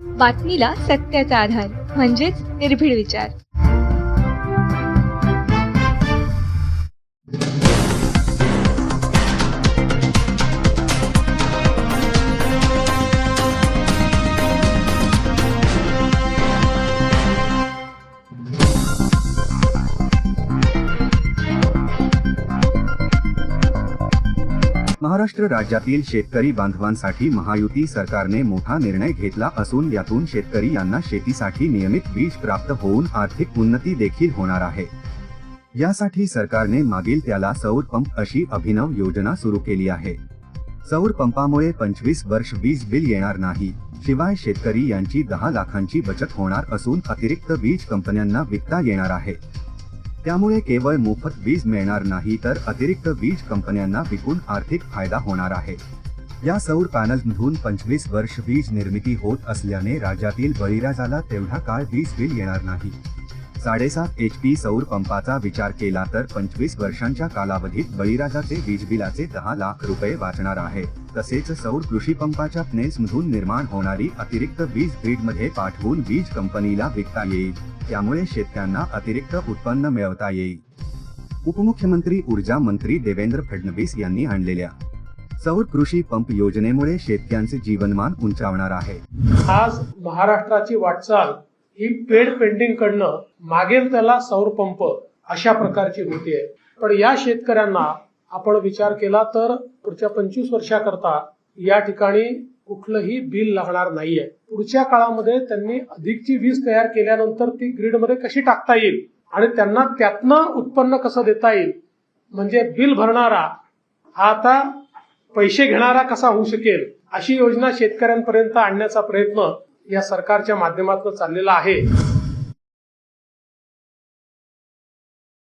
बातमीला सत्याचा आधार म्हणजेच निर्भीड विचार. महाराष्ट्र राज्यातील शेतकरी बांधवांसाठी महायुती सरकारने मोठा निर्णय घेतला असून यातून शेतकरी यांना शेतीसाठी नियमित बीज प्राप्त होऊन आर्थिक उन्नती देखील होणार आहे. यासाठी सरकारने मागील त्याला सौर पंप अशी अभिनव योजना सुरू केली आहे. सौर पंपामुळे पंचवीस वर्ष वीज बिल येणार नाही शिवाय शेतकरी यांची दहा लाखांची बचत होणार असून अतिरिक्त वीज कंपन्यांना विकता येणार आहे. त्यामुळे केवळ मोफत वीज मिळणार नाही तर अतिरिक्त वीज कंपन्यांना विकून आर्थिक फायदा होणार आहे. या सौर पॅनलमधून पंचवीस वर्ष वीज निर्मिती होत असल्याने राज्यातील बळीराजाला तेवढा काळ वीज बिल येणार नाही. साडेसात एच पी सौर पंपाचा विचार केला तर पंचवीस वर्षांच्या कालावधीत बळीराजाचे वीज बिलाचे दहा लाख रुपये वाचणार आहे. तसेच सौर कृषी पंपाच्या मधून निर्माण होणारी अतिरिक्त वीज ग्रीडमध्ये पाठवून वीज कंपनीला विकता येईल. त्यामुळे शेतकऱ्यांना अतिरिक्त उत्पन्न मिळवता येईल. उपमुख्यमंत्री ऊर्जा मंत्री देवेंद्र फडणवीस यांनी आणलेल्या सौर कृषी पंप योजनेमुळे शेतकऱ्यांचे जीवनमान उंचावणार आहे. आज महाराष्ट्राची वाटचाल ही पेड पेंटिंग कडनं मागेल त्याला सौर पंप अशा प्रकारची होतीये पण या शेतकऱ्यांना आपण विचार केला तर पुढच्या पंचवीस वर्षाकरता या ठिकाणी कुठलंही बिल लागणार नाहीये. पुढच्या काळामध्ये त्यांनी अधिकची वीज तयार केल्यानंतर ती ग्रीडमध्ये कशी टाकता येईल आणि त्यांना त्यातनं उत्पन्न कसं देता येईल? म्हणजे बिल भरणारा हा आता पैसे घेणारा कसा होऊ शकेल अशी योजना शेतकऱ्यांपर्यंत आणण्याचा प्रयत्न या सरकारच्या माध्यमातून चाललेला आहे.